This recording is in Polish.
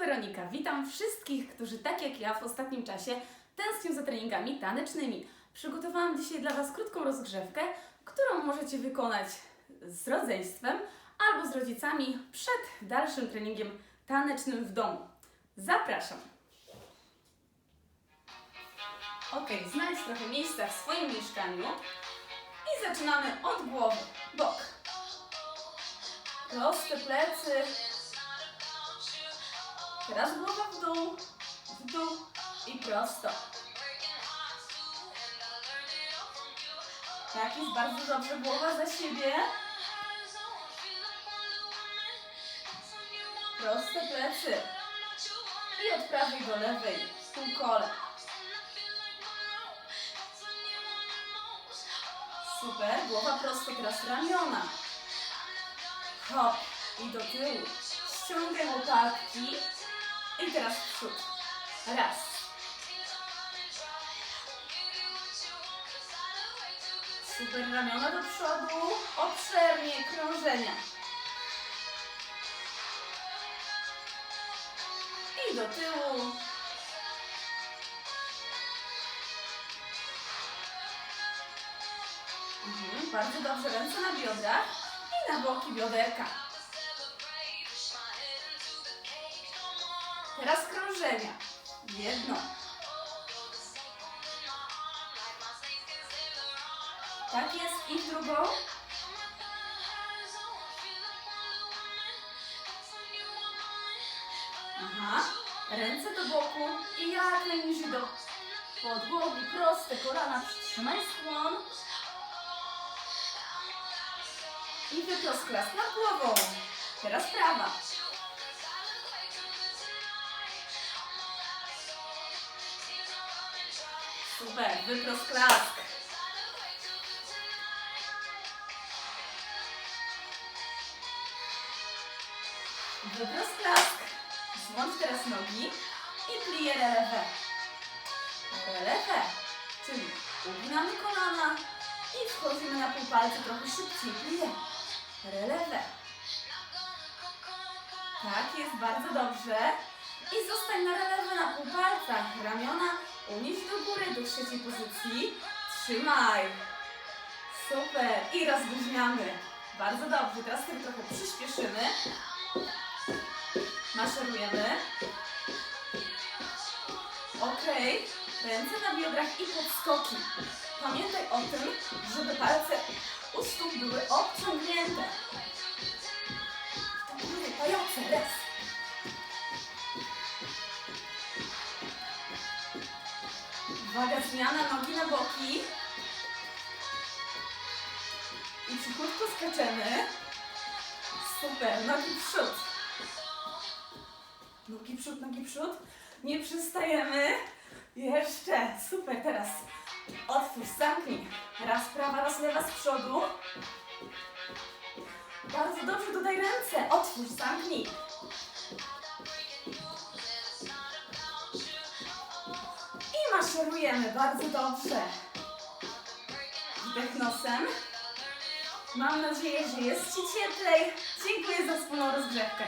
Weronika. Witam wszystkich, którzy tak jak ja w ostatnim czasie tęsknią za treningami tanecznymi. Przygotowałam dzisiaj dla Was krótką rozgrzewkę, którą możecie wykonać z rodzeństwem albo z rodzicami przed dalszym treningiem tanecznym w domu. Zapraszam! Ok, znajdź trochę miejsca w swoim mieszkaniu i zaczynamy od głowy, bok. Proste plecy, Teraz głowa w dół, w dół i prosto. Tak, jest bardzo dobrze. Głowa za siebie. Proste plecy. I od prawej do lewej. Półkole. Super. Głowa prosto, teraz ramiona. Hop. I do tyłu. Ściągaj łopatki. I teraz w przód. Raz. Super ramiona do przodu. Obszernie krążenia. I do tyłu. Mhm, bardzo dobrze. Ręce na biodrach i na boki bioderka. Teraz krążenia. Jedno. Tak jest. I drugą. Aha. Ręce do boku i jak najniżej do podłogi. Proste kolana. Przytrzymaj skłon. I wyprost klas nad głową. Teraz prawa. Super, wyprost klask. Wyprost klask. Złącz teraz nogi i plié relevé. Relevé, czyli uginamy kolana i wchodzimy na półpalce trochę szybciej. Plié. Relevé. Tak, jest bardzo dobrze. I zostań na relewę na półpalcach. Ramiona unieś do góry do trzeciej pozycji. Trzymaj. Super. I rozluźniamy. Bardzo dobrze. Teraz sobie trochę przyspieszymy. Maszerujemy. Ok. Ręce na biodrach i podskoki. Pamiętaj o tym, żeby palce u stóp były obciągnięte. Uwaga, zmiana nogi na boki. I cichutko skaczemy. Super, nogi przód. Nogi przód, nogi przód. Nie przystajemy. Jeszcze. Super, teraz otwórz, zamknij. Raz prawa, raz lewa z przodu. Bardzo dobrze, dodaj ręce. Otwórz, zamknij. Maszerujemy, bardzo dobrze. Wdech nosem. Mam nadzieję, że jest Ci cieplej. Dziękuję za wspólną rozgrzewkę.